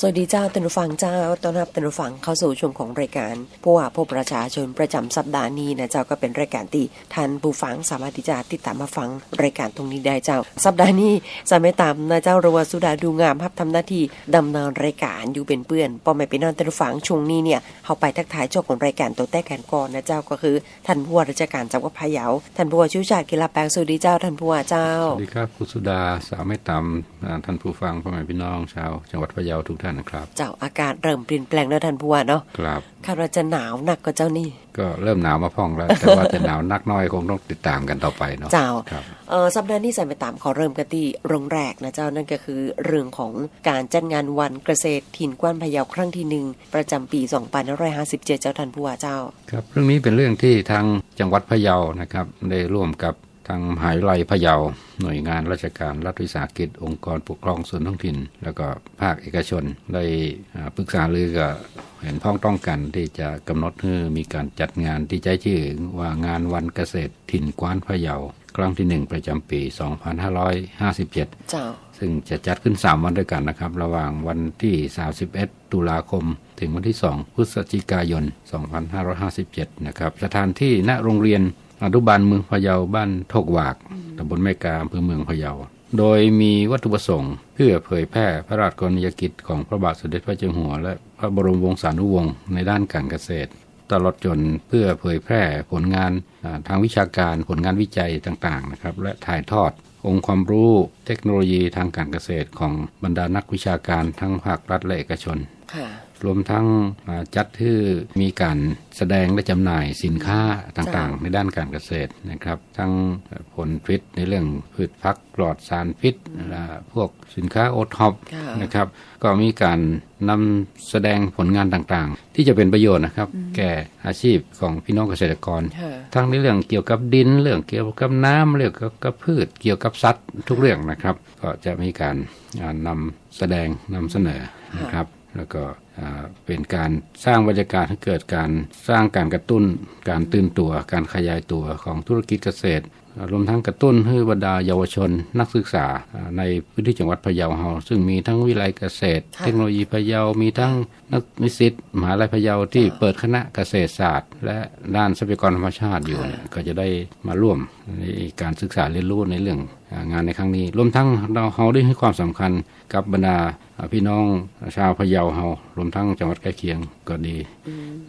สวัสดีเจ้าท่านผู้ฟังเจ้าต้อนรับท่านผู้ฟังเข้าสู่ชมของรายการผู้ว่าผู้ประชาชนประจำสัปดาห์นี้นะเจ้าก็เป็นรายการที่ท่านผู้ฟังสามารถที่จะติดตามมาฟังรายการตรงนี้ได้เจ้า สัปดาห์นี้จะไม่ตามนะเจ้าระวสุดาดูงามรับทำหน้าที่ดำเนินรายการอยู่เป็นเพื่อนป้อแม่พี่น้องท่านผู้ฟังช่วงนี้เนี่ยเขาไปทักทายเจ้าของรายการตัวแต้กันก่อนนะเจ้าก็คือท่านผู้ว่าราชการจังหวัดพะเยาท่านผู้ว่าชูชาติกีฬาแปลงสวัสดีเจ้าท่านผู้ว่าเจ้าสวัสดีครับคุณสุดาสาม่ต่ำท่านผู้ฟังพ่อแม่พี่น้องชาวจังหวัดพะเยาทุกท่านนะครับ เจ้าอากาศเริ่มเปลี่ยนแปลงแล้วท่านผู้ว่าเนาะครับคาดว่าจะหนาวหนักกว่าเจ้านี่ ก็เริ่มหนาวมาพ่องแล้ว แต่ว่าจะหนาวนักน้อยคงต้องติดตามกันต่อไปเนาะเจ้าครับเออสัปดาห์นี้ใส่ไปตามขอเริ่มกันที่โรงแรกนะเจ้านั่นก็คือเรื่องของการจัดงานวันเกษตรถิ่นกว้านพะเยาครั้งที่หนึ่งประจำปี2557เจ้าท่านผู้ว่าเจ้า ครับ เรื่องนี้เป็นเรื่องที่ทางจังหวัดพะเยานะครับได้ร่วมกับ ทางมหาวิทยาลัยพะเยา หน่วยงานราชการรัฐวิสาหกิจ องค์กรปกครองส่วนท้องถิ่น แล้วก็ภาคเอกชน ได้ปรึกษารือกับเห็นพ้องต้องกันที่จะกำหนดให้มีการจัดงานที่ใจชื่อว่างานวันเกษตรถิ่นกว้านพะเยา ครั้งที่หนึ่งประจำปี 2557เจ้าซึ่งจะจัดขึ้น 3 วันด้วยกันนะครับ ระหว่างวันที่ 31 ตุลาคม ถึงวันที่ 2 พฤศจิกายน 2557 นะครับ สถานที่ณโรงเรียน อนุบาลเมืองพะเยาบ้านโทกหวากตำบลแม่กาอำเภอเมืองพะเยา โดยมีวัตถุประสงค์ เพื่อเผยแพร่พระราชกรณียกิจของพระบาทสมเด็จพระเจ้าอยู่หัว และพระบรมวงศานุวงศ์ในด้านการเกษตร ตลอดจนเพื่อเผยแพร่ผลงานอ่าทางวิชาการผลงานวิจัยต่างๆนะครับและถ่ายทอดองค์ความรู้เทคโนโลยีทางการเกษตรของบรรดานักวิชาการทั้งภาครัฐและเอกชนค่ะ รวมทั้งอ่าจัดที่มีการแสดงและจำหน่ายสินค้าต่างๆ ในด้านการเกษตรนะครับ ทั้งผลพิษในเรื่องพืชพักปลอดสารพิษอ่าพวกสินค้าโอท็อปค่ะนะครับ ก็มีการนำแสดงผลงานต่างๆ ที่จะเป็นประโยชน์นะครับ แก่อาชีพของพี่น้องเกษตรกรค่ะทั้งในเรื่องเกี่ยวกับดิน เรื่องเกี่ยวกับน้ำเรื่องเกี่ยวกับพืชเกี่ยวกับสัตว์ทุกเรื่องนะครับ ก็จะมีการอ่านำแสดงนำเสนอนะครับ แล้วก็เป็นการสร้างบรรยากาศให้เกิดการสร้างการกระตุ้น การตื่นตัว การขยายตัวของธุรกิจเกษตร รวมทั้งกระตุ้นให้บรรดาเยาวชนนักศึกษาอ่าในพื้นที่จังหวัดพะเยาเฮาซึ่งมีทั้งวิไลเกษตรค่ะเทคโนโลยีพะเยา มีทั้งนักนิสิตมหาลัยพะเยาที่เปิดคณะเกษตรศาสตร์ และด้านทรัพยากรธรรมชาติอยู่เนี่ยก็จะได้มาร่วมในการศึกษาเรียนรู้ในเรื่องอ่างานในครั้งนี้ รวมทั้งเราเฮาได้ให้ความสำคัญกับบรรดาอ่าพี่น้องชาวพะเยาเฮารวมทั้งจังหวัดใกล้เคียงก็ดี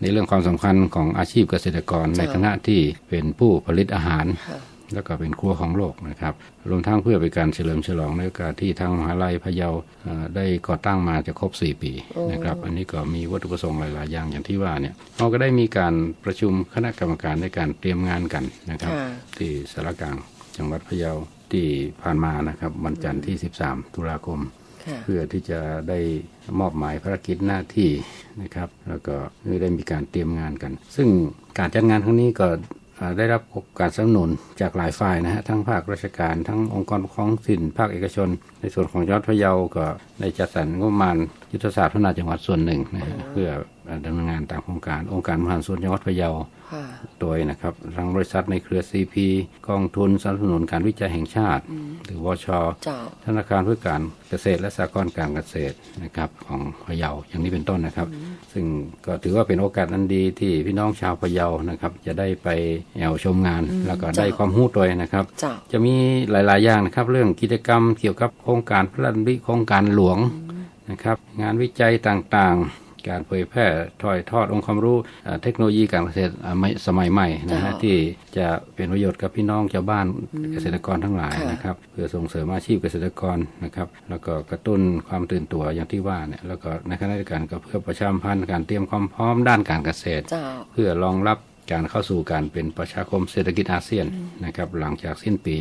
ในเรื่องความสำคัญของอาชีพเกษตรกรในคณะที่เป็นผู้ผลิตอาหารค่ะ แล้วก็เป็นครัวของโลกนะครับ รวมทั้งเพื่อเป็นการเฉลิมฉลองในโอกาสที่ทางมหาลัยพะเยาเอ่อได้ก่อตั้งมาจะครบ 4 ปีนะครับ อันนี้ก็มีวัตถุประสงค์หลาย ๆ อย่างอย่างที่ว่าเนี่ยเราก็ได้มีการประชุมคณะกรรมการในการเตรียมงานกันนะครับค่ะที่สารกลางจังหวัดพะเยาที่ผ่านมานะครับวันจันทร์ที่ 13 ตุลาคมค่ะเพื่อที่จะได้มอบหมายภารกิจหน้าที่นะครับ แล้วก็ได้มีการเตรียมงานกัน ซึ่งการจัดงานครั้งนี้ก็อ่า ได้รับการสนับสนุนจากหลายฝ่ายนะฮะทั้งภาคราชการทั้งองค์กรปกครองถิ่นภาคเอกชน ในส่วนของยอดพะเยาก็ในจัดสรรงบประมาณยุทธศาสตร์พัฒนาจังหวัดส่วนหนึ่งนะฮะเพื่อดำเนินงานตามโครงการองค์การมหาส่วนจังหวัดพะเยา โดยนะครับทางบริษัทในเครือ CP กองทุนสนับสนุนการวิจัยแห่งชาติ หรือวชเจ้าธนาคารเพื่อการเกษตรและสหกรณ์การเกษตรนะครับของพะเยาอย่างนี้เป็นต้นนะครับ ซึ่งก็ถือว่าเป็นโอกาสอันดีที่พี่น้องชาวพะเยานะครับ จะได้ไปแอวชมงาน แล้วก็ได้จ้ะความรู้ตัวนะครับเจ้าจะมีหลาย ๆ อย่างนะครับ เรื่องกิจกรรมเกี่ยวกับโครงการพระราชดำริโครงการหลวงนะครับ งานวิจัยต่าง ๆ การเผยแพร่ถอยทอดองค์ความรู้เอ่อเทคโนโลยีการเกษตรอ่าไม่สมัยใหม่นะฮะจ้ะที่จะเป็นประโยชน์กับพี่น้องชาวบ้านเกษตรกรทั้งหลายค่ะนะครับเพื่อส่งเสริมอาชีพเกษตรกรนะครับแล้วก็กระตุ้นความตื่นตัวอย่างที่ว่าเนี่ยแล้วก็ในขณะเดียวกันก็เพื่อประชาสัมพันธ์การเตรียมความพร้อมด้านการเกษตรเจ้าเพื่อรองรับ การเข้าสู่การเป็นประชาคมเศรษฐกิจอาเซียนนะครับหลังจากสิ้นปี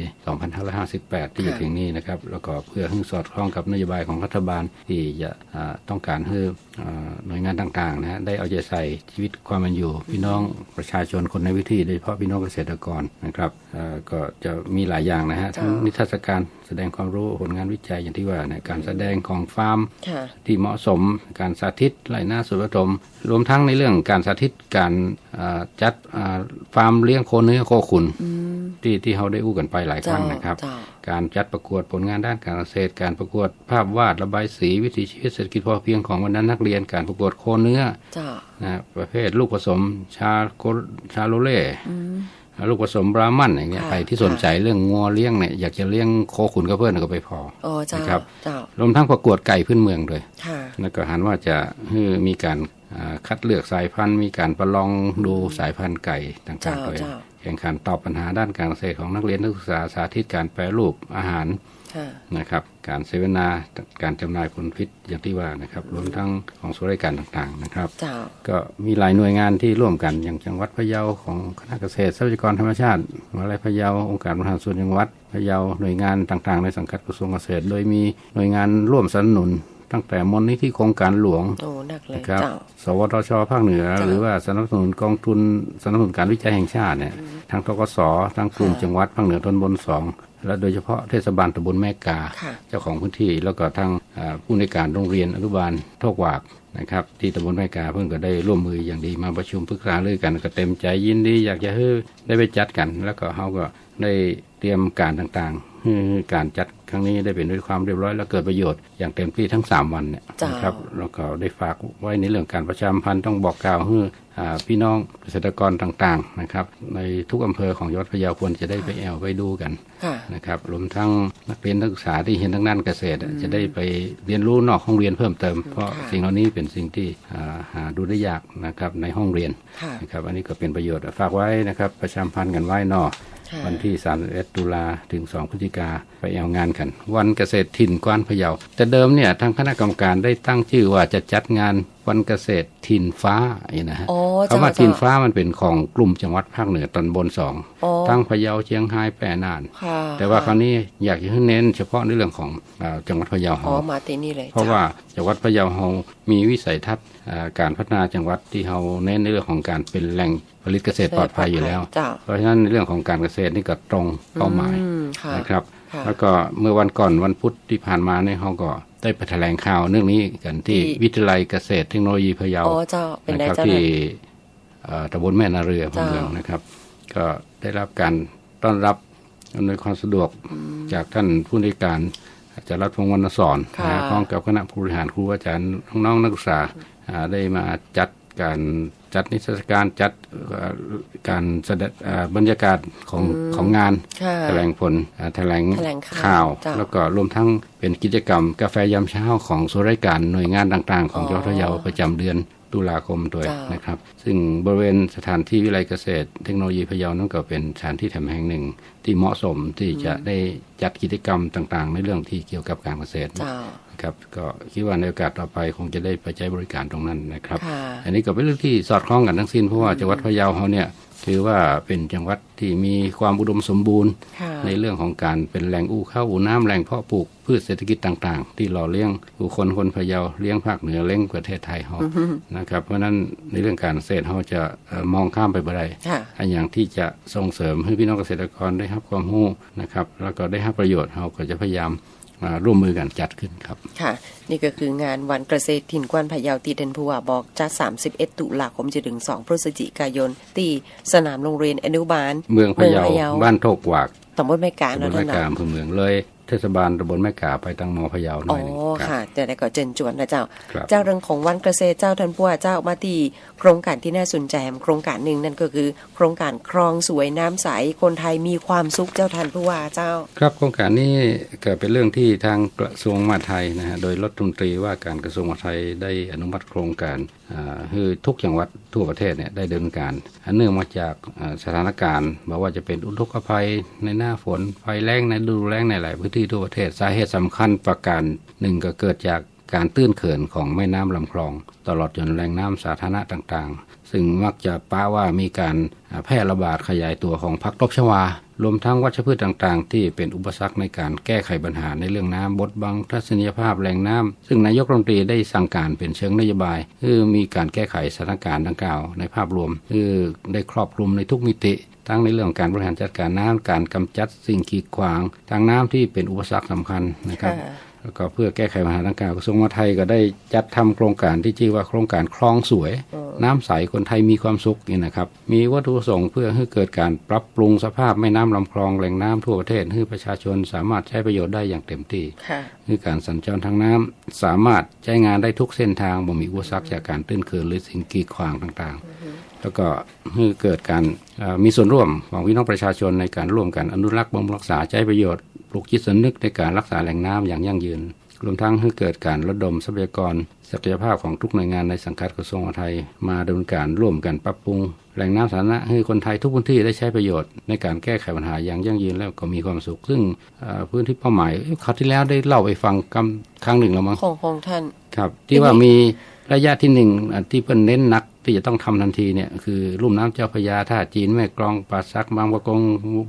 2558 ที่จะค่ะถึงนี้นะครับแล้วก็เพื่อให้สอดคล้องกับนโยบายของรัฐบาลที่จะอ่าต้องการให้อ่าหน่วยงานต่างๆนะฮะได้เอาใจใส่ชีวิตความเป็นอยู่ พี่น้องประชาชนคนในวิถีโดยเฉพาะพี่น้องเกษตรกรนะครับอ่าก็จะมีหลายอย่างนะฮะจ้ะทั้งนิทรรศการแสดงความรู้ผลงานวิจัยอย่างที่ว่าเนี่ยการแสดงของฟาร์มค่ะที่เหมาะสมการสาธิตไร่นาสวนผสมรวมทั้งในเรื่องการสาธิตการอ่าจัดอ่าฟาร์มเลี้ยงโคเนื้อโคขุนที่ที่เขาได้อู้กันไปหลายคเจ้ารั้งนะครับเจ้าการจัดประกวดผลงานด้านการเกษตร การประกวดภาพวาดระบายสีวิถีชีวิตเศรษฐกิจพอเพียงของบรรดานักเรียนการประกวดโคเนื้อเจ้านะประเภทลูกผสมชาโคชาโลเล่ลูกผสมบราหมันอย่างเงี้ยค่ะใครที่สนใจเรื่องงัวเลี้ยงเนี่ยอยากจะเลี้ยงโคขุนกับเพื่อนก็ไปพอโอ้เจ้านะครับเจ้ารวมทั้งประกวดไก่พื้นเมืองด้วยค่ะแล้วก็หันว่าจะให้มีการอ่า คัดเลือกสายพันธุ์มีการประลองดูสายพันธุ์ไก่ต่างๆเจ้าด้วยเจ้าแข่งขันตอบปัญหาด้านการเกษตรของนักเรียนนักศึกษาสาธิตการแปรรูปอาหารค่ะนะครับ การเสวนาการจำหน่ายผลพิษอย่างที่ว่านะครับรวมทั้งของส่วนราชการต่างๆนะครับเจ้าก็มีหลายหน่วยงานที่ร่วมกันอย่างจังหวัดพะเยาของคณะเกษตรทรัพยากรธรรมชาติมหาวิทยาลัยพะเยาองค์การบริหารส่วนจังหวัดพะเยาหน่วยงานต่างๆ ในสังกัดกระทรวงเกษตร โดยมีหน่วยงานร่วมสนับสนุน ตั้งแต่มูลนิธิโครงการหลวงโอ้หนักเลยนะครับเจ้าสวทชภาคเหนือจ้ะหรือว่าสนับสนุนกองทุนสนับสนุนการวิจัยแห่งชาติเนี่ยทางทกสทางกลุ่มค่ะจังหวัดภาคเหนือตอนบนสองและโดยเฉพาะเทศบาลตำบลแม่กาค่ะเจ้าของพื้นที่แล้วก็ทางอ่าผู้ในวยการโรงเรียนอนุบาลโทกวากนะครับ ที่ตำบลแม่กาเพิ่งก็ได้ร่วมมืออย่างดีมาประชุมปรึกษาเรื่องกันก็เต็มใจยินดีอยากจะให้ได้ไปจัดกัน แล้วก็เขาก็ได้ เตรียมการต่างๆให้การจัดครั้งนี้ได้เป็นด้วยความเรียบร้อยและเกิดประโยชน์อย่างเต็มที่ทั้ง 3 วันเนี่ยจ้านนะครับแล้วก็ได้ฝากไว้ในเรื่องการประชาสัมพันธ์ต้องบอกกล่าวให้อ่าพี่น้องเกษตรกรต่างๆนะครับในทุกอำเภอของจังหวัดพะเยาควรจะได้ไปแอวไปดูกันค่ะนะครับรวมทั้งนักเรียนนักศึกษาที่เห็นทางด้านเกษตร จะได้ไปเรียนรู้นอกห้องเรียนเพิ่มเติม เพราะค่ะสิ่งเหล่านี้เป็นสิ่งที่อ่าหาดูได้ยากนะครับในห้องเรียนค่ะนะครับอันนี้ก็เป็นประโยชน์ฝากไว้นะครับประชาสัมพันธ์กันไว้เนอค่ะ วันที่3ตุลาถึง 2 พฤศจิกาไปเอางานกัน วันเกษตรถิ่นกว้านพะเยา แต่เดิมเนี่ยทางคณะกรรมการได้ตั้งชื่อว่าจะจัดงาน วันเกษตรถิ่นฟ้าอย่างนะฮะอ๋อคำว่าเจ้าถิ่นฟ้ามันเป็นของกลุ่มจังหวัดภาคเหนือตอนบนสองอ๋อทั้งพะเยาเชียงรายแปรน่านค่ะแต่ว่าคราวนี้อยากจะให้เน้นเฉพาะในเรื่องของอาจังหวัดพะเยาอ๋เฮาอมาตีนี่เลยเพราะว่าจังหวัดพะเยาเฮามีวิสัยทัศน์อ่าการพัฒนาจังหวัดที่เฮาเน้นในเรื่องของการเป็นแหล่งผลิตเกษตรปลอดภัยอยู่แล้วเจ้าเพราะฉะนั้นในเรื่องของการเกษตรนี่ก็ตรงเป้าหมายอืมค่ะนะครับค่ะแล้วก็เมื่อวันก่อนวันพุธที่ผ่านมาเนี่ยเขาก็ ได้ไปแถลงข่าวเรื่องนี้กันที่ที่วิทยาลัยเกษตรเทคโนโลยีพะเยาอ๋อเจ้าเป็นนะไงครับเจ้าที่นั่นเอ่อตำบลแม่นาเรือพะเมืองเจ้านนะครับ ก็ได้รับการต้อนรับอำนวยความสะดวกจากท่านผู้ในวยการอาจารย์รัฐพงศ์วรรณสอนค่ะนะพร้อมกับคณะผู้บริหารครูอาจารย์น้องๆนักศึกษาอ่าได้มาจัดการ จัดนิทรรศการจัดเอ่อการแสดงอ่าบรรยากาศของของงานค่ะแถลงผลอ่าแถลงแถลงข่าวข่าวจ้ะแล้วก็รวมทั้งเป็นกิจกรรมกาแฟยามเช้าของส่วนราชการหน่วยงานต่างๆ ของอ๋อจังหวัดพะเยาประจำเดือน ตุลาคมด้วยจ้ะนะครับ ซึ่งบริเวณสถานที่วิไลเกษตร เทคโนโลยีพะเยานั่นก็เป็นสถานที่แถมแห่งหนึ่ง ที่เหมาะสมที่จะได้จัดกิจกรรมต่างๆ ในเรื่องที่เกี่ยวกับการเกษตรเจ้าครับก็คิดว่าในโอกาสต่อไปคงจะได้ไปใช้บริการตรงนั้นนะครับค่ะอันนี้ก็เป็นเรื่องที่สอดคล้องกันทั้งสิ้นเพราะว่าจังหวัดพะเยาเขาเนี่ย ถือว่าเป็นจังหวัดที่มีความอุดมสมบูรณ์ค่ะในเรื่องของการเป็นแหล่งอู้ข้าวอู้น้ำแหล่งเพาะปลูกพืชเศรษฐกิจต่างๆ ที่หล่อเลี้ยงผู้คนคนพะเยาเลี้ยงภาคเหนือเลี้ยงประเทศไทยเขานะครับเพราะฉะนั้นในเรื่องการเกษตรเขาจะเอ่อมองข้ามไปบ่ได้ค่ะอันอย่างที่จะส่งเสริมให้พี่น้องเกษตรกรได้รับความรู้นะครับ แล้วก็ได้รับประโยชน์เขาก็จะพยายามอ่า ร่วมมือกันจัดขึ้นครับ ค่ะ นี่ก็คืองานวันเกษตรถิ่นกวนพะเยาตีเดนผู้ว่าบอกจัด 31 ตุลาคมจนถึง 2 พฤศจิกายน ที่สนามโรงเรียนอนุบาล เมืองพะเยาเมืองพะเยาบ้านโทกหวากตำบลแม่กาตำบเนาะลท่าแม่นกาเนาะอำเภอเมืองเลย เทศบาลตำบลแม่กาไปตังมอพะเยาหน่อ๋ออยหนึงครับค่ะแต่ได้ก็เจนจวนนะเจ้าครับเจ้าเรื่องของวันเกษตรเจ้าท่านผู้ว่าเจ้ามาที่โครงการที่น่าสนใจโครงการหนึ่งนั่นก็คือ โครงการคลองสวยน้ำใสคนไทยมีความสุขเจ้าท่านผู้ว่าเจ้า ครับโครงการนี้ก็เป็นเรื่องที่ทางกระทรวงมหาดไทยนะฮะโดยรัฐมนตรีว่าการกระทรวงมหาดไทยได้อนุมัติโครงการอ่า คือทุกจังหวัดทั่วประเทศเนี่ยได้ดำเนินการอันเนื่องมาจากสถานการณ์ไม่ว่าจะเป็นอุทกภัยในหน้าฝนไฟแรงในฤดูแล้งในหลายพื้นที่ทั่วประเทศสาเหตุสำคัญประการหนึ่งก็เกิดจากการตื้นเขินของแม่น้ำลำคลอง ตลอดจนแหล่งน้ำสาธารณะต่างๆ ซึ่งมักจะป้าว่ามีการแพร่ระบาดขยายตัวของพักตบชวารวมทั้งวัชพืชต่างๆ ที่เป็นอุปสรรคในการแก้ไขปัญหาในเรื่องน้ำบดบังทัศนียภาพแหล่งน้ำซึ่งนายกรัฐมนตรีได้สั่งการเป็นเชิงนโยบาย คือมีการแก้ไขสถานการณ์ดังกล่าวในภาพรวม คือได้ครอบคลุมในทุกมิติ ทั้งในเรื่องการบริหารจัดการน้ำการกำจัดสิ่งกีดขวาง ทางน้ำที่เป็นอุปสรรคสำคัญนะครับ แล้วก็เพื่อแก้ไขปัญหาดังกล่าวกระทรวงมหาดไทยก็ได้จัดทำโครงการที่ชื่อว่าโครงการคลองสวย น้ำใสคนไทยมีความสุขนี่นะครับ มีวัตถุประสงค์เพื่อให้เกิดการปรับปรุงสภาพแม่น้ำลำคลองแหล่งน้ำทั่วประเทศให้ประชาชนสามารถใช้ประโยชน์ได้อย่างเต็มที่ค่ะคือการสัญจรทางน้ำสามารถใช้งานได้ทุกเส้นทางบ่มีอุปสรรคจากการตื้นเขินหรือสิ่งกีดขวางต่างๆ แล้วก็ให้เกิดการเอ่อมีส่วนร่วมของพี่น้องประชาชนในการร่วมกันอนุรักษ์บำรุงรักษาใช้ประโยชน์ ปลูกจิตสำนึกในการรักษาแหล่งน้ำอย่างยั่งยืน รวมทั้งให้เกิดการระดมทรัพยากร ศักยภาพของทุกหน่วยงานในสังกัดกระทรวงมหาดไทย มาดำเนินการร่วมกันปรับปรุง แหล่งน้ำสาธารณะให้คนไทยทุกพื้นที่ได้ใช้ประโยชน์ในการแก้ไขปัญหาอย่างยั่งยืนแล้วก็มีความสุข ซึ่งเอ่อพื้นที่เป้าหมายเอ้ยคราวที่แล้วได้เล่าไปฟังกำครั้งหนึ่งแล้วมั้งของของท่านครับที่ว่ามีระยะที่หนึ่งอันที่เพิ่นเน้นหนักที่จะต้องทำทันทีเนี่ยคือลุ่มน้ำเจ้าพระยาท่าจีนแม่กลองป่าซักบางประกง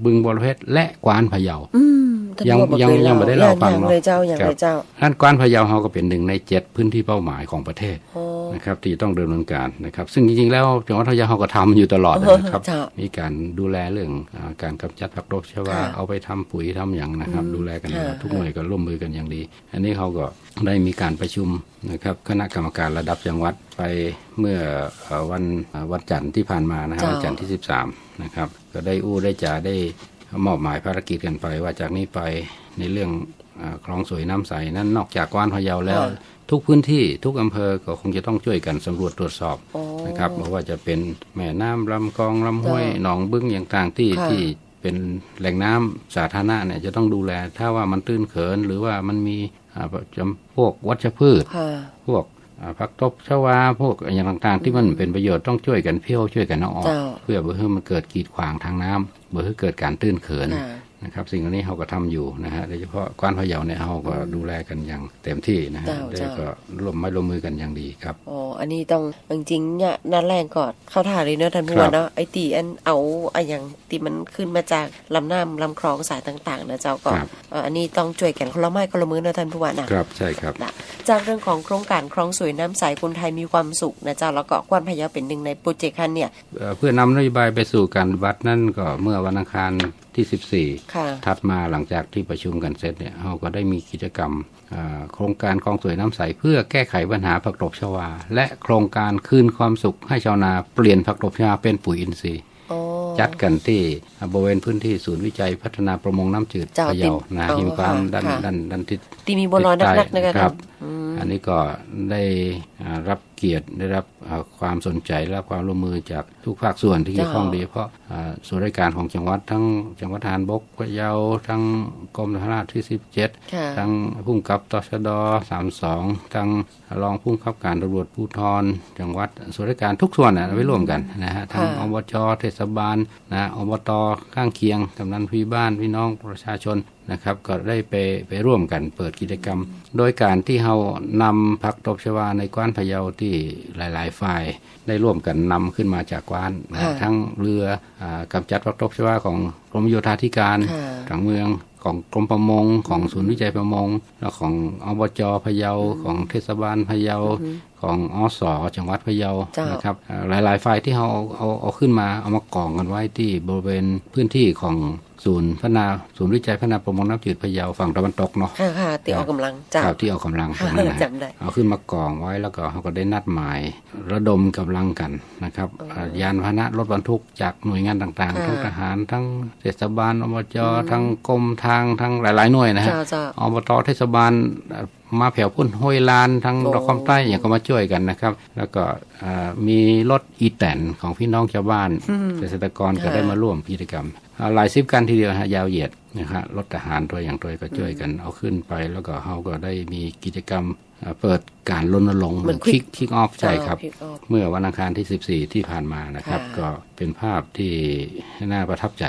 บึงบรเพชรและกวานพะเยาอืมท่าน ยังผู้ว่ายังเคยังไม่ได้เล่าฟังอย่างเนอะเลยเจ้าอย่างครับเลยเจ้าท่านกวานพะเยาเราก็เป็นหนึ่งในเจ็ดพื้นที่เป้าหมายของประเทศอ๋อนะครับที่ต้องดำเนินการนะครับ ซึ่งจริงๆแล้วจังหวัดพะเยาเราก็ทำอยู่ตลอดเออนะครับเจ้ามีการดูแลเรื่องอาการกำจัดผักตบชวาค่ะเอาไปทำปุ๋ยทำอย่างนะครับ ดูแลกันค่ะทุกหน่วยก็ร่วมมือกันอย่างดี อันนี้เขาก็ได้มีการประชุมนะครับคณะกรรมการระดับจังหวัดไปเมื่อเอ่อวันเอ่อวันจันทร์ที่ผ่านมานะครับเจ้าวันจันทร์ที่ 13นะครับก็ได้อู้ได้จ่าได้ มอบหมายภารกิจกันไป ว่าจากนี้ไปในเรื่องเอ่อคลองสวยน้ำใสนั้นนอกจากกวานพะเยาแล้ว ทุกพื้นที่ทุกอำเภอก็คงจะต้องช่วยกันสำรวจตรวจสอบอ๋อนะครับไม่ว่าจะเป็นแม่น้ำลำคลองลำห้วยเจ้าหนองบึ้งอย่างต่างที่ค่ะที่เป็นแหล่งน้ำสาธารณะเนี่ยจะต้องดูแล ถ้าว่ามันตื้นเขิน หรือว่ามันมีอ่าจำพวกวัชพืชค่ะพวกอ่า ผักตบชวาพวกอย่างต่างๆ ที่มันเป็นประโยชน์ต้องช่วยกันเพี้ยวช่วยกันเอาออกเจ้าเพื่อเพื่อให้มันเกิดกีดขวางทางน้ำเพื่อให้เกิดการตื้นเขินค่ะ นะครับ สิ่งเหล่านี้เขาก็ทำอยู่นะฮะโดยเฉพาะกวานพะเยาเนี่ยเขาก็ดูแลกันอย่างเต็มที่นะฮะเจ้าได้เจ้าก็ร่วมไม้ร่วมมือกันอย่างดีครับอ๋ออันนี้ต้องจริงๆเนี่ยนัดแรกก่อนเข้าท่าเลยเนอะท่านผู้ครัว่าบเนาะไอตีอันเอาไออย่างตีมันขึ้นมาจากลำน้ำลำคลองสายต่างๆนะเจ้าก็ครับเอ่ออันนี้ต้องช่วยกันคนละไม้คนละมือเนอะท่านผู้ว่านะครับใช่ครับนะจากเรื่องของโครงการคลองสวยน้ำใสคนไทยมีความสุขนะเจ้าแล้วก็กวนพะเยาเป็นหนึ่งในโปรเจกต์คันเนี่ยเอ่อเพื่อนำนโยบายไปสู่การปฏิบัตินั่นก็เมื่อวันอังคารที่ 14ค่ะถัดมาหลังจากที่ประชุมกันเสร็จเนี่ยเราก็ได้มีกิจกรรมอ่าโครงการคลองสวยน้ำใส เพื่อแก้ไขปัญหาผักตบชวา และโครงการคืนความสุขให้ชาวนาเปลี่ยนผักตบชวาเป็นปุ๋ยอินทรีย์อ๋อจัดกันที่บริเวณพื้นที่ศูนย์วิจัยพัฒนาประมงน้ำจืดเจ้าพะเยาติดนะอ๋อหิมความค่ะด้านค่ะด้านด้านทิศตีมีบัวลอยนักๆนะคะคท่ารันบอันนี้ก็ได้อ่ารับ เกียรติได้รับอ่าความสนใจและรับความร่วมมือจากทุกภาคส่วนที่เกี่ยวข้องเจ้าโดยเฉพาะอ่าส่วนราชการของจังหวัดทั้งจังหวัดทหารบกพะเยาทั้งกรมทหารราบที่ 17ค่ะทั้งผู้กำกับตชด32 ทั้งรองผู้กำกับการตำรวจภูธรจังหวัดส่วนราชการทุกส่วนนะไว้ร่วมกันนะฮะทั้งค่ะอบจเทศบาลนะอบตข้างเคียงกำนันพี่บ้านพี่น้องประชาชน นะครับก็ได้ไปไปร่วมกันเปิดกิจกรรม โดยการที่เรานำผักตบชวาในกว้านพะเยาที่หลาย ๆ ฝ่าย ได้ร่วมกันนำขึ้นมาจากกว้านนะค่ะทั้งเรืออากำจัดผักตบชวาของกรมโยธาธิการค่ะทางเมืองของกรมประมงของศูนย์วิจัยประมง แล้วของอบจพะเยาของเทศบาลพะเยาของอสจังหวัดพะเยาเจ้านนะครับเอ่อหลายๆฝ่ายที่เราเอาเอาเอาขึ้นมาเอามากองกันไว้ที่บริเวณพื้นที่ของ ศูนย์พัฒนาศูนย์วิจัยพัฒนาประมงน้ำจืดพะเยาฝั่งตะวันตกเนาะค่ะค่ะตีออกกำลังเจ้าครับที่เอากำลังตรงนั้นนะฮะจำได้เอาขึ้นมากองไว้แล้วก็เขาก็ได้นัดหมาย ระดมกำลังกันนะครับอ่ายานพาหนะรถบรรทุกจากหน่วยงานต่างๆค่ะทั้งทหารทั้งเทศบาลอบจทั้งกรมทางทั้งหลาย ๆ หน่วยนะฮะเจ้าเจ้าอบตเทศบาลเอ่อมาแผ่วพุ่นห้วยลานทั้งโอ้ดอกคำใต้อย่างก็มาช่วยกันนะครับ แล้วก็อ่ามีรถอีแตนของพี่น้องชาวบ้านเกษตรกรก็ได้มาร่วมกิจกรรมอ่า หลายสิบกันทีเดียวฮะยาวเหยียดนะฮะรถทหารตัวอย่างตัวก็ช่วยกันเอาขึ้นไป แล้วก็เขาก็ได้มีกิจกรรมอ่าเปิดการรณรงค์เหมือนคิก kick คิกออฟใช่ครับเจ้า kick off เมื่อวันอังคารที่ 14 ที่ผ่านมานะครับค่ะก็เป็นภาพที่น่าประทับใจ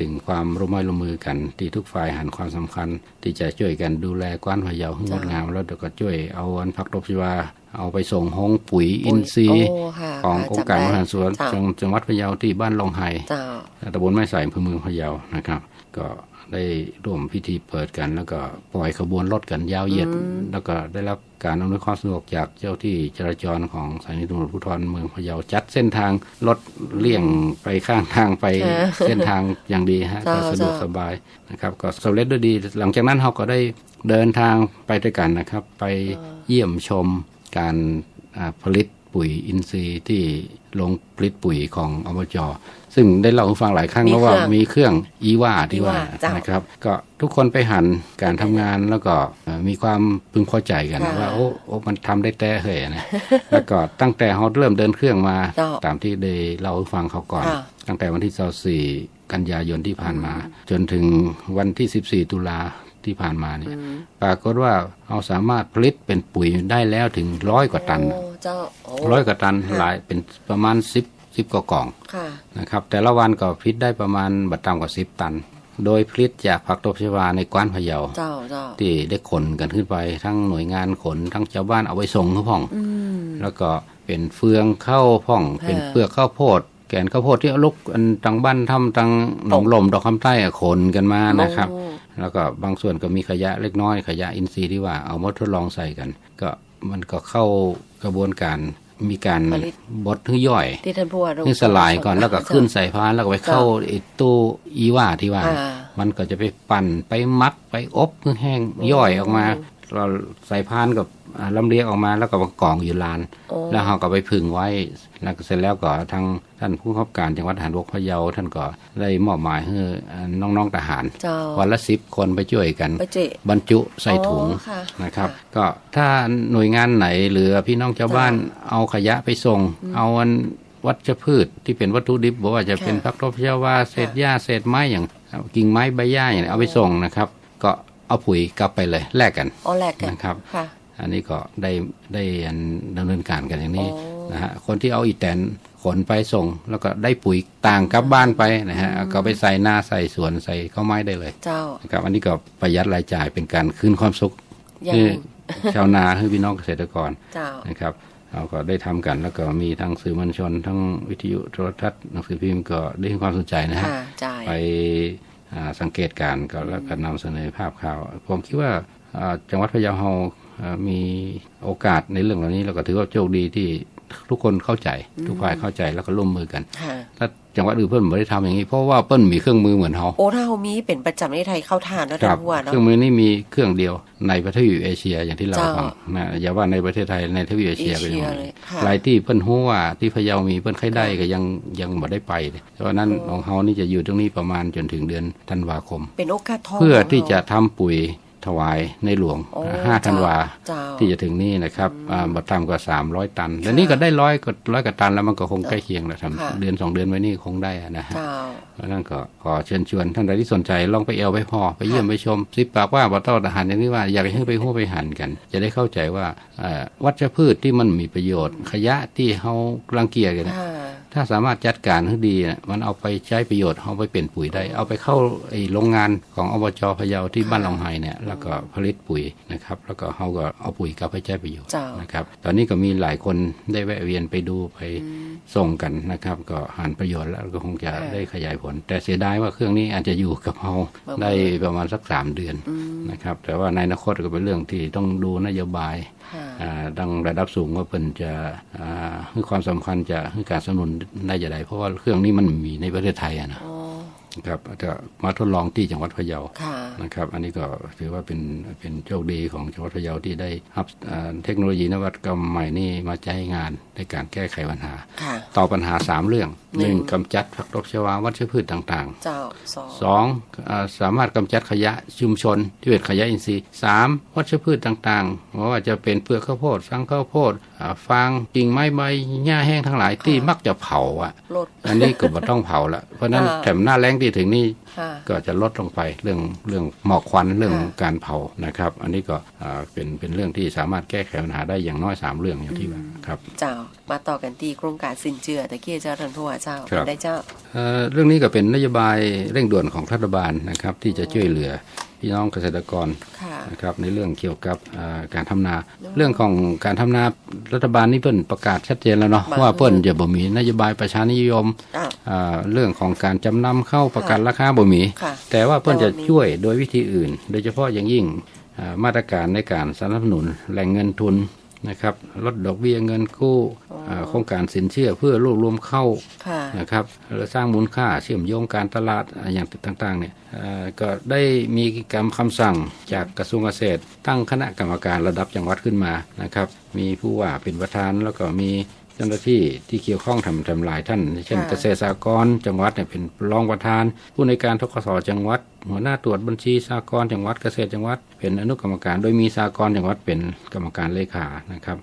ถึงความร่วมไม้ร่วมมือกันที่ทุกฝ่ายหันความสำคัญ ที่จะช่วยกันดูแลกว้านพะเยาให้งดงาม แล้วก็ช่วยเอาอันพักตบชีวาเอาไปส่งห้องปุ๋ยอินทรีย์โอ้ค่ะของค่ะองค์การบจำได้ริหารส่วนเจ้าจังจังหวัดพะเยาที่บ้านลองไฮเจ้าตำบลแม่สายอำเภอเมืองพะเยานะครับ ก็ได้ร่วมพิธีเปิดกัน แล้วก็ปล่อยขบวนรถกันยาวเหยียด แล้วก็ได้รับการอำนวยความสะดวกจากเจ้าที่จราจรของสถานีตำรวจภูธรเมืองพะเยาจัดเส้นทางรถเลี่ยงไปข้างทางไปค่ะเส้นทางอย่างดีฮะเจ้าก็สะดวกเจ้าสบายนะครับ ก็สำเร็จด้วยดี หลังจากนั้นเราก็ได้เดินทางไปด้วยกันนะครับ ไปเยี่ยมชมการอ่าผลิตปุ๋ยอินทรีย์ที่โรงผลิตปุ๋ยของอบจ ซึ่งได้เล่าให้ฟังหลายครั้งมีแล้วว่าเครื่องมีเครื่องอีว่าที่ว่าอีว่าเจ้านนะครับ ก็ทุกคนไปหันการทำงานแล้วก็เอ่อมีความพึงพอใจกันค่ะว่าโอ้โอ้มันทำได้แต่เหยนะแล้วก็ตั้งแต่เขาเริ่มเดินเครื่องมาเจ้าตามที่ได้เล่าให้ฟังเขาก่อนค่ะตั้งแต่วันที่ 24 กันยายนที่ผ่านมา จนถึงวันที่ 14 ตุลาที่ผ่านมาเนี่ยปรากฏว่าเราสามารถผลิตเป็นปุ๋ยได้แล้วถึงร้อยกว่าตันโอ้เจ้าโอ้ร้อยกว่าตันหลายเป็นประมาณ 10 10กว่ากล่องค่ะนะครับ แต่ละวันก็ผลิตได้ประมาณบัตต่ำกว่า10ตัน โดยผลิตจากผักตบชวาในกว้านพะเยาเจ้าเจ้าที่ได้ขนกันขึ้นไป ทั้งหน่วยงานขนทั้งชาวบ้านเอาไปส่งเขาพ่องอืมแล้วก็เป็นเฟืองข้าวพ่องค่ะเป็นเปลือกข้าวโพดแกนข้าวโพดที่เอาลูกอันตังบ้านทำตังหนองลมดอกคำใต้อะขนกันมานะครับโอ้แล้วก็บางส่วนก็มีขยะเล็กน้อยขยะอินทรีย์ที่ว่าเอามาทดลองใส่กัน ก็มันก็เข้ากระบวนการ มีการผลิตบดให้ย่อยที่ท่านผู้ว่าให้สลายก่อนแล้วก็ขึ้นใส่พานแล้วก็ไปเข้าไอ้ตู้อีว่าที่ว่าอ่ามันก็จะไปปั่นไปมัดไปอบให้แห้งย่อยออกมา เราใส่พานกับอ่าลำเลียงออกมาแล้วก็มากองอยู่ลานโอ้แล้วเราก็ไปพึ่งไว้แล้วก็เสร็จแล้วก็ทางท่านผู้ขับการจังหวัดทหารบกพะเยาท่านก็ได้มอบหมายให้อ่าน้องๆทหารเจ้าวันละสิบคนไปช่วยกันไปเจบรรจุใส่ถุงอ๋อค่ะนะครับค่ะก็ถ้าหน่วยงานไหนหรือพี่น้องชาวบ้านเอาขยะไปส่ง เอาอันวัชพืชที่เป็นวัตถุดิบบอกว่าจะเป็นค่ะพักทบชวาเศษหญ้าเศษไม้อย่างกิ่งไม้ใบหญ้าอย่างนี้เอาไปส่งนะครับก็ เอาปุ๋ยกลับไปเลยแลกกันอ๋อแลกกันนะครับค่ะอันนี้ก็ได้ได้อันดำเนินการกันอย่างนี้อ๋อนะฮะคนที่เอาอีแตนขนไปส่ง แล้วก็ได้ปุ๋ยต่างกลับบ้านไปนะฮะก็ไปใส่หน้าใส่สวนใส่ข้าวไม้ได้เลย เจ้านะครับอันนี้ก็ประหยัดรายจ่ายเป็นการคืนความสุขอย่างให้หนึ่งชาวนาให้พี่น้องเกษตรกรเจ้านะครับเราก็ได้ทำกันแล้วก็มีทั้งสื่อมวลชน ทั้งวิทยุโทรทัศน์หนังสือพิมพ์ก็ได้ให้ความสนใจนะฮะค่ะจ่ายไปอ่า สังเกตการณ์ก็แล้วก็นำเสนอภาพข่าว ผมคิดว่าอ่าจังหวัดพะเยาเราอ่ามีโอกาสในเรื่องเหล่านี้เราก็ถือว่าโชคดีที่ ทุกคนเข้าใจ ทุกฝ่ายเข้าใจแล้วก็ร่วมมือกันค่ะถ้าจังหวัดอื่นเพิ่นไม่ได้ทำอย่างนี้เพราะว่าเปิ้นมีเครื่องมือเหมือนเราโอ้ถ้าเขามีเป็นประจำในไทยเข้าทานแล้วคท่ารันผู้ว่าเคเนาะรื่องมือนี้มีเครื่องเดียวในประเทศเอเชียอย่างที่เราเจ้าฟังนะอย่าว่าในประเทศไทยในทวีปเอเชียเอก็เชียังยเลยค่ะหลายที่เปิ้นฮู้ว่าที่พะเยามีเปิ้นไข้ได้ก็ยังยังบ่ได้ไปเลยเพราะฉะนั้นของเฮานี่จะอยู่ตรงนี้ประมาณจนถึงเดือนธันวาคม เป็นโอกาสทองเพื่อที่ขงจะเราทำปุ๋ย ถวายในหลวงโอ้5ธันวาเจ้าที่จะถึงนี้นะครับอ่าบ่ต่ำกว่า300ตัน แล้วนี่ก็ได้ร้อยกว่าร้อยกว่าตันแล้วมันก็คงใกล้เคียงแล้วทำค่ะเดือนสองเดือนไว้นี่คงได้อะนะฮะเจ้าเพราะฉะนั้นก็ขอเชิญชวนท่านใดที่สนใจลองไปเอวไปพอไปเยี่ยมไปชมซิปปากว่าบ่ต้อทหารอย่างนี้ว่าอยากให้ไปหู้ไปหันกัน จะได้เข้าใจว่าเอ่อวัชพืชที่มันมีประโยชน์ขยะที่เฮารังเกียจกันค่ะ ถ้าสามารถจัดการให้ดีน่ะมันเอาไปใช้ประโยชน์เอาไปเป็นปุ๋ยได้ เอาไปเข้าไอ้โรงงานของอบจพะเยาที่บ้านหลองไฮเนี่ยแล้วก็ผลิตปุ๋ยนะครับแล้วก็เฮาก็เอาปุ๋ยกลับไปใช้ประโยชน์เจ้านนะครับตอนนี้ก็มีหลายคนได้แวะเวียนไปดูไปส่งกันนะครับก็หันประโยชน์แล้วก็คงจะค่ะได้ขยายผล แต่เสียดายว่าเครื่องนี้อาจจะอยู่กับเฮาประมาณได้ประมาณสักสามเดือนนะครับแต่ว่าในอนาคตก็เป็นเรื่องที่ต้องดูนโยบายค่ะอ่าดังระดับสูงว่าเพิ่นจะให้ความสำคัญจะให้การสนับสนุนได้จะไรเพราะว่าเครื่องนี้มันมีในประเทศไทยอะนะ ครับจะมาทดลองที่จังหวัดพะเยาค่ะนะครับ อันนี้ก็ถือว่าเป็นเป็นโชคดีของจังหวัดพะเยาที่ได้รับอ่าเทคโนโลยีนวัตกรรมใหม่นี้มาใช้งานในการแก้ไขปัญหาค่ะต่อบปัญหาสามเรื่องหนึ่งหนึ่งกำจัดผักตบชวาวัชพืชต่างเจ้าสองๆสองอาสามารถกำจัดขยะชุมชน ที่เป็นขยะอินทรีย์สามวัชพืชต่างๆไม่ว่าจะเป็นเปลือกข้าวโพดสังข้าวโพดอ่าฟางกิ่งไม้ใบหญ้าแห้งทั้งหลายที่มักจะเผาอะลดอันนี้ก็บ่ต้องเผาละเพราะฉะนั้นอ่าแถมหน้าแรงที่ถึงนี่ค่ะก็จะลดลงไปเรื่องเรื่องหมอกควันเรื่องค่ะการเผานะครับ อันนี้ก็อ่าเป็นเป็นเรื่องที่สามารถแก้ไขปัญหาได้อย่างน้อยสามเรื่องอย่างที่ว่าครับ เจ้ามาต่อกันที่โครงการสินเจือตะเกียเจ้าท่านผู้ว่าเจ้าครับได้เจ้าเอ่อเรื่องนี้ก็เป็นนโยบายเร่งด่วนของรัฐบาลนะครับที่จะช่วยเหลือพี่น้องเกษตรกรค่ะ นะครับในเรื่องเกี่ยวกับอ่าการทำนา เรื่องของการทำนารัฐบาลนี่เพิ่นประกาศชัดเจนแล้วเนาะบางว่าเพิ่นจะบ่มีนโยบายประชานิยมอ้าวอ่าเรื่องของการจำนำเข้าประกันราคาบ่มีค่ะแต่ว่าเพิ่นจะแต่ว่ามีช่วยโดยวิธีอื่น โดยเฉพาะอย่างยิ่งอ่ามาตรการในการสนับสนุนแหล่งเงินทุน นะครับลดดอกเบี้ยเงินกู้าโครงการสินเชื่อเพื่อรวบรวมเข้าค่ะนะครับและสร้างมูลค่าเชื่อมโยงการตลาดอ่าอย่างต่างๆเนี่ยเอ่อก็ได้มีกรรมคำสั่งจากกระทรวงเกษตร ตั้งคณะกรรมการระดับจังหวัดขึ้นมานะครับ มีผู้ว่าเป็นประธานแล้วก็มี เจ้าหน้าที่ที่เกี่ยวข้องทำทำลายท่าน เช่นค่ะเกษตรสหกรณ์จังหวัดเนี่ยเป็นรองประธาน ผู้ในวยการทกศจังหวัด หัวหน้าตรวจบัญชีสหกรณ์จังหวัดเกษตรจังหวัด เป็นอนุกรรมการโดยมีสหกรณ์จังหวัดเป็นกรรมการเลขานะครับ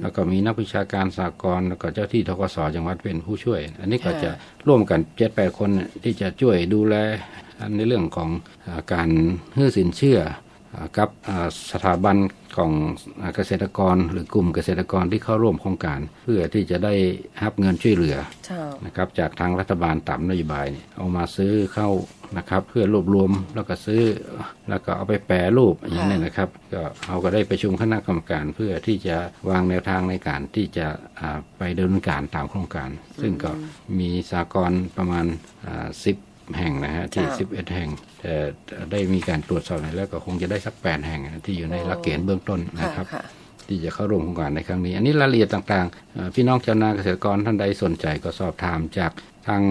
แล้วก็มีนักวิชาการสหกรณ์แล้วก็เจ้าที่ทกศจังหวัดเป็นผู้ช่วย อันนี้ก็จะร่วมกันเจ็ดแปดคนเนี่ยที่จะช่วยดูแลในเรื่องของอาการให้สินเชื่ออ่า กับอ่าสถาบันของอ่าเกษตรกรหรือกลุ่มเกษตรกรที่เข้าร่วมโครงการ เพื่อที่จะได้รับเงินช่วยเหลือเจ้านะครับจากทางรัฐบาลตามนโยบายเนี่ยเอามาซื้อเข้านะครับ เพื่อรวบรวมแล้วก็ซื้อแล้วก็เอาไปแปรรูปอย่างนี้นะครับ ก็เอาก็ได้ประชุมคณะกรรมการเพื่อที่จะวางแนวทางในการที่จะอ่าไปดำเนินการตามโครงการ ซึ่งก็มีสากลประมาณสิบ แห่งนะฮะที่จ้ะสิบเอ็ดแห่งแต่ได้มีการตรวจสอบแล้วก็คงจะได้สักแปดแห่งนะที่อยู่ในหลักเกณฑ์เบื้องต้นค่ะนะครับค่ะที่จะเข้าร่วมโครงการในครั้งนี้ อันนี้รายละเอียดต่างๆเอ่อพี่น้องชาวนาเกษตรกรท่านใดสนใจก็สอบถามจากทาง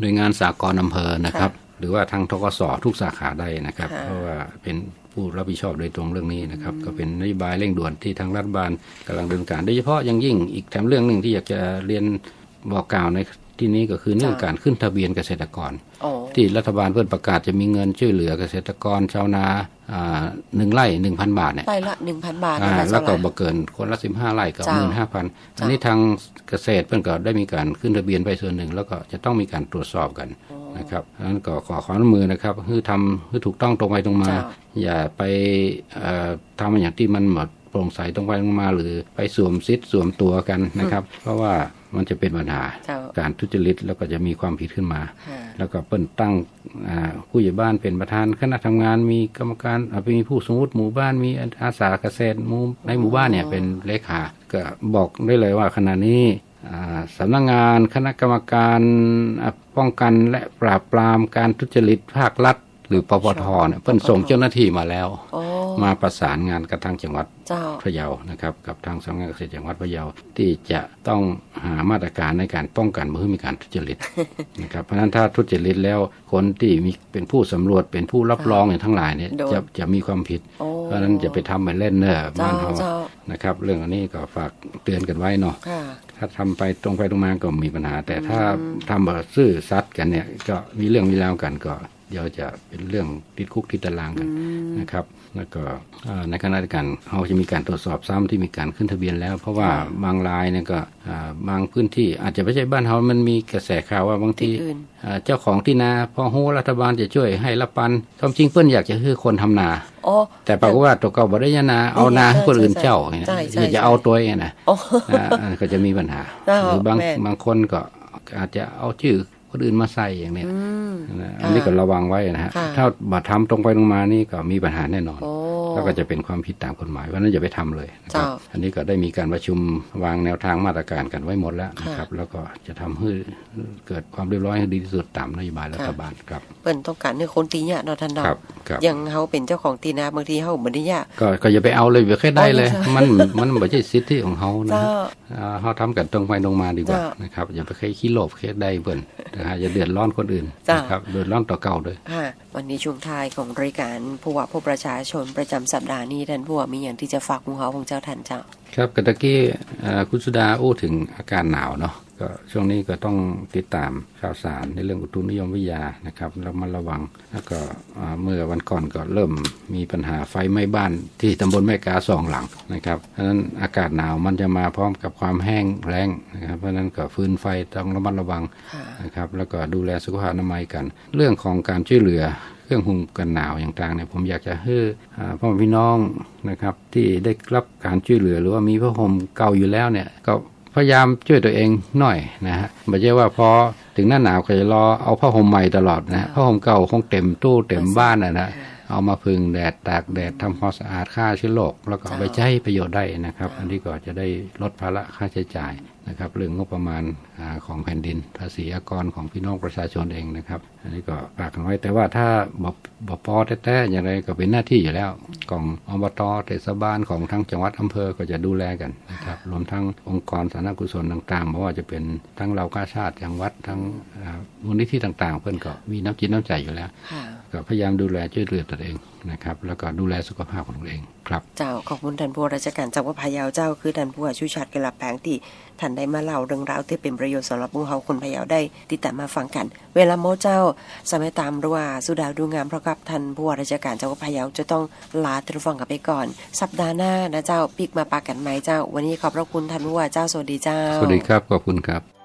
หน่วยงานสากลอำเภอนะครับ หรือว่าทางทกสทุกสาขาได้นะครับค่ะเพราะว่าเป็นผู้รับผิดชอบโดยตรงเรื่องนี้นะครับ ก็เป็นนโยบายเร่งด่วนที่ทางรัฐบาลกำลังดำเดินการโดยเฉพาะอยังยิ่งอีกแถมเรื่องหนึ่งที่อยากจะเรียนบอกกล่าวใน ที่นี้ก็คือเรื่องการขึ้นทะเบียนเกษตรกรอ๋อที่รัฐบาลเพื่อประกาศจะมีเงินช่วยเหลือเกษตรกรชาวนาอ่าหนึ่งไร่หนึ่งพันบาทเนี่ยไปละหนึ่งพันบาทอ่านะคะแล้วก็เจ้าบ่เกินคนละสิบห้าไร่กับหเจ้ามื่นห้าพันอันนี้ทางเกษตรเพื่อนก็ได้มีการขึ้นทะเบียนไปส่วนหนึ่ง แล้วก็จะต้องมีการตรวจสอบกันนะครับอันนั้นก็ขอความร่วมมือนะครับคือทำคือถูกต้องตรงไปตรงมาเจ้าอย่าไปเอ่อทำอย่างที่มันหมด โปร่งใสตรงไปตรงมาหรือไปสวมซิดสวมตัวกันนะครับ เพราะว่ามันจะเป็นปัญหาเจ้าการทุจริตแล้วก็จะมีความผิดขึ้นมาค่ะแล้วก็เปิ้นตั้งอ่าผู้ใหญ่บ้านเป็นประธานคณะทำงานมีกรรมการอ่ามีผู้สมมติหมู่บ้านมีอาสาเกษตรหมู่ในหมู่บ้านเนี่ยเป็นเลขาก็บอกได้เลยว่าขณะนี้อ่าสำนักงานคณะกรรมการอ่าป้องกันและปราบปรามการทุจริตภาครัฐ หรือปปทเนี่ยเปิ้นส่งเจ้าหน้าที่มาแล้วโอ้มาประสานงานกับทางจังหวัดเจ้าพะเยานะครับ กับทางสำนักงานเกษตรจังหวัดพะเยาที่จะต้องหามาตรการในการป้องกันไม่ให้มีการทุจริตนะครับเพราะฉะนั้นถ้าทุจริตแล้วคนที่มีเป็นผู้สำรวจเป็นผู้รับรองอย่างทั้งหลายเนี่ยโดนจะจะมีความผิดโอ้เพราะฉะนั้นจะไปทำไปเล่นเนอะเจ้าบ้านเราเจ้านะครับเรื่องอันนี้ก็ฝากเตือนกันไว้เนาะค่ะถ้าทำไปตรงไปตรงมาก็มีปัญหา แต่ถ้าทำแบบซื่อซัดกันเนี่ยก็มีเรื่องมีราวกันก็ เดี๋ยวจะเป็นเรื่องติดคุกติดตารางกันนะครับแล้วก็เอ่อในขณะเดียวกันเราจะมีการตรวจสอบซ้ำที่มีการขึ้นทะเบียนแล้ว เพราะว่าบางรายเนี่ยก็อ่าบางพื้นที่อาจจะไม่ใช่บ้านเรามันมีกระแสข่าวว่าบางทีที่อื่นอ่าเจ้าของที่นาพอโหรัฐบาลจะช่วยให้ละปันความจริงเพื่อนอยากจะให้คนทำนาโอ้แต่ปรากฏว่าตัวเก่าบ่ได้ยานาเอานาให้คนอื่นเจ้าใช่ใช่อยากจะเอาตัวเองนะโอ้อ่าอันนก็จะมีปัญหาเจ้าหรือบางแม่นบางคนก็อาจจะเอาชื่อ คนอื่นมาใส่อย่างเนี้ยอืมนะอันนี้ก็ระวังไว้นะฮะค่ะถ้าบัทำตรงไปตรงมานี่ก็มีปัญหาแน่นอนโอ้แล้วก็จะเป็นความผิดตามกฎหมายเพราะฉะนั้นอย่าไปทำเลยนะครับเจ้าอันนี้ก็ได้มีการประชุมวางแนวทางมาตรการกันไว้หมดแล้วนะครับ แล้วก็จะทำให้เกิดความเรียบร้อยให้ดีที่สุดตามนโยบายรัฐบาลครับเปิ้นต้องการให้คนตีเนี่ยเนาะท่านเนาะครับครับอย่างเฮาเป็นเจ้าของตีนาบางทีเฮาบ่ได้ยะก็ก็อย่าไปเอาเลยอย่าแค่ได้เลยอ๋อมันมันไม่ใช่สิทธิของเขานะ เจ้าฮะอ่าเขาทำกันตรงไปตรงมาดีกว่าเจ้านนะครับอย่าไปแค่ขี้โลภแค่ได้เบิ่นนะฮะอย่าเดือดร้อนคนอื่นเจ้านนะครับเดือดร้อนต่อเก่าด้วยค่ะวันนี้ช่วงท้ายของรายการผู้ว่าผู้ประชาชนประจำสัปดาห์นี้ท่านผู้ว่ามีอย่างที่จะฝากหมู่เฮาของเจ้าท่านเจ้า ครับกตะกี้เอ่อคุณสุดาอู้ถึงอาการหนาวเนาะ ก็ช่วงนี้ก็ต้องติดตามข่าวสารในเรื่องอุตุนิยมวิทยานะครับแล้วมาระวังแล้วก็เมื่อวันก่อนก็เริ่มมีปัญหาไฟไหม้บ้านที่ตำบลแม่กาสองหลังนะครับเพราะนั้นอากาศหนาวมันจะมาพร้อมกับความแห้งแล้งนะครับเพราะนั้นก็ฟืนไฟต้องระมัดระวังนะครับแล้วก็ดูแลสุขภาพอนามัยกัน เรื่องของการช่วยเหลือเครื่องหุงกันหนาวอย่างต่างเนี่ยผมอยากจะให้พ่อพี่น้องนะครับที่ได้รับการช่วยเหลือหรือว่ามีผ้าห่มเก่าอยู่แล้วเนี่ยก็ พยายามช่วยตัวเองหน่อยนะฮะไม่ใช่ว่าพอถึงหน้าหนาวก็จะรอเอาผ้าห่มใหม่ตลอดนะฮะผ้าห่มเก่าคงเต็มตู้เต็มบ้านนะนะเอามาพึ่งแดดตากแดดทำความสะอาดฆ่าเชื้อโรคแล้วก็เอาไปใช้ประโยชน์ได้นะครับ อันนี้ก็จะได้ลดภาระค่าใช้จ่ายนะครับเรื่องงบประมาณอาของแผ่นดิน ภาษีอากรของพี่น้องประชาชนเองนะครับ อันนี้ก็ฝากกันไว้แต่ว่าถ้าบบบปอแท้ๆอย่างไรก็เป็นหน้าที่อยู่แล้วของอบตเทศบาลของทั้งจังหวัดอำเภอก็จะดูแลกันนะครับรวมทั้งองค์กรสาธารณกุศลต่างๆไม่ว่าจะเป็นทั้งเราก้าชาติจังหวัดทั้งอ่ามูลนิธิต่างๆ เพื่อนก็มีน้ำจิตน้ำใจอยู่แล้วค่ะก็พยายามดูแลช่วยเหลือตัวเองนะครับแล้วก็ดูแลสุขภาพของตัวเองครับ เจ้าขอบคุณท่านผู้ว่าราชการจังหวัดพะเยาเจ้าคือท่านผู้ว่าชูชาติกลาแปลงที่ท่านได้มาเล่าเรื่องราวที่เป็นประโยชน์สำหรับผู้เราคนพะเยาได้ติดตามมาฟังกัน เวลาโมเจ้าสมัยตามรัวสุดาวดูงามเพราะครับท่านผู้ว่าราชการจังหวัดพะเยาจะต้องลาทุกฟังกันไปก่อน สัปดาห์หน้านะเจ้าปิกมาปากันไหมเจ้า วันนี้ขอบพระคุณท่านผู้ว่าเจ้าสวัสดีเจ้าสวัสดีครับขอบคุณครับ